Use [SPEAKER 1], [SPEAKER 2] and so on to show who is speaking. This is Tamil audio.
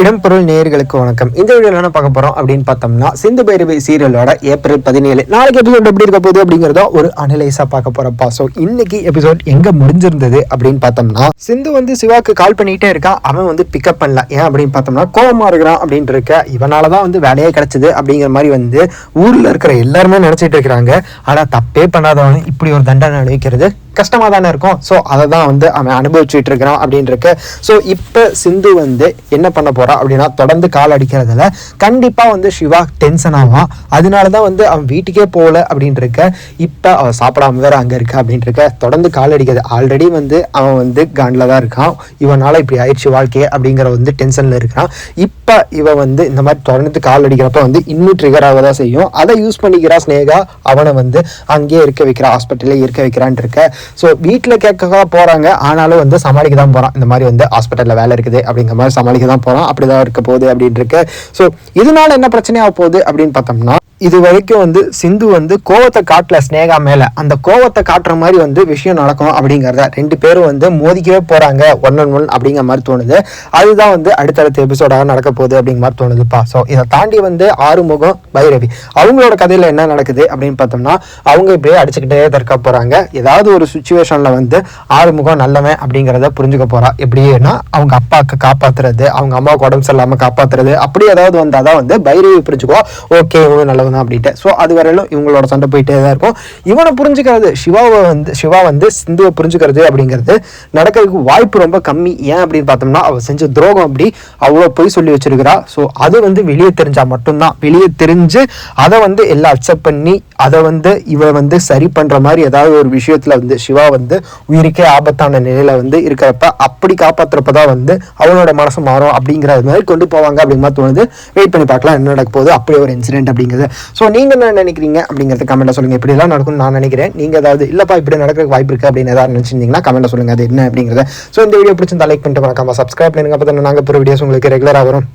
[SPEAKER 1] இடம்பொருள் நேயர்களுக்கு வணக்கம். இந்த வீடியோ என்ன பார்க்க போறோம் அப்படின்னு பார்த்தோம்னா சிந்து பைரவி சீரியலோட ஏப்ரல் பதினேழு. நாளைக்கு எபிசோட் எப்படி இருக்க போகுது அப்படிங்கிறத ஒரு அனலைஸா பார்க்க போறப்பா ஸோ இன்னைக்கு எபிசோட் எங்க முடிஞ்சிருந்தது அப்படின்னு பார்த்தோம்னா சிந்து வந்து சிவாக்கு கால் பண்ணிட்டே இருக்கான் அவன் வந்து பிக்கப் பண்ணல. ஏன் அப்படின்னு பார்த்தோம்னா கோவமா இருக்கிறான் அப்படின்ட்டு இருக்க இவனால தான் வந்து வேலையே கிடைச்சது அப்படிங்கிற மாதிரி வந்து ஊர்ல இருக்கிற எல்லாருமே நினைச்சிட்டு இருக்கிறாங்க. ஆனா தப்பே பண்ணாதவன் இப்படி ஒரு தண்டனை அனுபவிக்கிறது கஷ்டமாக தானே இருக்கும். ஸோ அதை தான் வந்து அவன் அனுபவிச்சுட்டு இருக்கிறான் அப்படின்னு ஸோ இப்போ சிந்து வந்து என்ன பண்ண போகிறா அப்படின்னா தொடர்ந்து கால் அடிக்கிறதுல கண்டிப்பாக வந்து சிவா டென்ஷன் ஆவான். அதனால தான் வந்து அவன் வீட்டுக்கே போகல அப்படின்றக்க. இப்போ அவன் சாப்பிடாம வேற அங்கே இருக்க அப்படின்றக்க. இருக்க தொடர்ந்து கால் அடிக்கிறது. ஆல்ரெடி வந்து அவன் வந்து காண்டில் தான் இருக்கான். இவனால் இப்படி ஆயிடுச்சு வாழ்க்கையே அப்படிங்கிற வந்து டென்ஷனில் இருக்கிறான். இப்போ இவன் வந்து இந்த மாதிரி தொடர்ந்து கால் அடிக்கிறப்ப வந்து இன்னும் ட்ரிகர் ஆக தான் செய்யும். அதை யூஸ் பண்ணிக்கிறா ஸ்னேகா. அவனை வந்து அங்கேயே இருக்க வைக்கிறா. ஹாஸ்பிட்டலே இருக்க வைக்கிறான் இருக்க. ஸோ வீட்டில் கேட்க போகிறாங்க ஆனாலும் வந்து சமாளிக்க தான் போகிறான் இந்த மாதிரி வந்து ஹாஸ்பிட்டலில் வேலை இருக்குது அப்படிங்கிற மாதிரி சமாளிக்க தான் போகிறான் அப்படி தான் இருக்க போகுது அப்படின்னு இருக்கு. ஸோ இதனால என்ன பிரச்சனையாக போகுது அப்படின்னு பார்த்தோம்னா இது வரைக்கும் வந்து சிந்து வந்து கோவத்தை காட்டல ஸ்னேகா மேலே. அந்த கோவத்தை காட்டுற மாதிரி வந்து விஷயம் நடக்கும் அப்படிங்கிறத ரெண்டு பேரும் வந்து மோதிக்கவே போகிறாங்க ஒன் ஒன் ஒன் அப்படிங்கிற மாதிரி தோணுது. அதுதான் வந்து அடுத்தடுத்த எபிசோடாக நடக்க போகுது அப்படிங்கிற மாதிரி தோணுதுப்பா. ஸோ இதை தாண்டி வந்து ஆறுமுகம் பைரவி. அவங்களோட கதையில் என்ன நடக்குது அப்படின்னு பார்த்தோம்னா அவங்க இப்படியே அடிச்சுக்கிட்டே தற்க போகிறாங்க ஏதாவது ஒரு சுச்சுவேஷனில் வந்து ஆறுமுகம் நல்லவன் அப்படிங்கிறத புரிஞ்சுக்க போகிறான் எப்படின்னா அவங்க அப்பாவுக்கு காப்பாற்றுறது அவங்க அம்மாவுக்கு உடம்பு சரியில்லாமல் காப்பாத்துறது அப்படி ஏதாவது வந்தால் தான் வந்து பைரவி புரிஞ்சுக்கோ ஓகே இவங்க நல்லவன் தான் அப்படின்ட்டு. ஸோ அது வரையிலும் இவங்களோட சண்டை போயிட்டே தான் இருக்கும். இவனை புரிஞ்சுக்கிறது சிவாவை வந்து சிவா வந்து சிந்துவை புரிஞ்சுக்கிறது அப்படிங்கிறது நடக்கிறதுக்கு வாய்ப்பு ரொம்ப கம்மி. ஏன் அப்படின்னு பார்த்தோம்னா அவள் செஞ்ச துரோகம் அப்படி அவ்வளோ போய் சொல்லி வச்சிருக்கிறா. ஸோ அது வந்து வெளியே தெரிஞ்சா மட்டும்தான். வெளியே தெரிஞ்சு அதை வந்து எல்லாம் அக்செப்ட் பண்ணி அதை வந்து இவ வந்து சரி பண்ற மாதிரி ஏதாவது ஒரு விஷயத்துல வந்து சிவா வந்து உயிருக்கே ஆபத்தான நிலையில் வந்து இருக்கிறப்ப அப்படி காப்பாத்துறப்ப தான் வந்து அவனோட மனசு மாறும் அப்படிங்கிற மாதிரி கொண்டு போவாங்க அப்படிங்கிற மாதிரி தோணுது. வெயிட் பண்ணி பார்க்கலாம் என்ன நடக்க போகுது அப்படி ஒரு இன்சிடென்ட் அப்படிங்கிறது. ஸோ நீங்க என்ன நினைக்கிறீங்க அப்படிங்கறது கமெண்ட்ல சொல்லுங்க. இப்படி எல்லாம் நடக்கும்னு நான் நினைக்கிறேன். நீங்க ஏதாவது இல்லப்பா இப்படி நடக்கிறதுக்கு வாய்ப்பு இருக்கு அப்படின்னு ஏதாவது நினைச்சிருந்தீங்கன்னா கமெண்ட்ல சொல்லுங்க. அது என்ன அப்படிங்கிறத. ஸோ இந்த வீடியோ பிடிச்சிருந்தா லைக் பண்ணிட்டு மறக்காம சப்ஸ்கிரைப் பண்ணுங்க அப்போ தான் நாங்கள் ஒரு வீடியோஸ் உங்களுக்கு ரெகுலராக வரும்.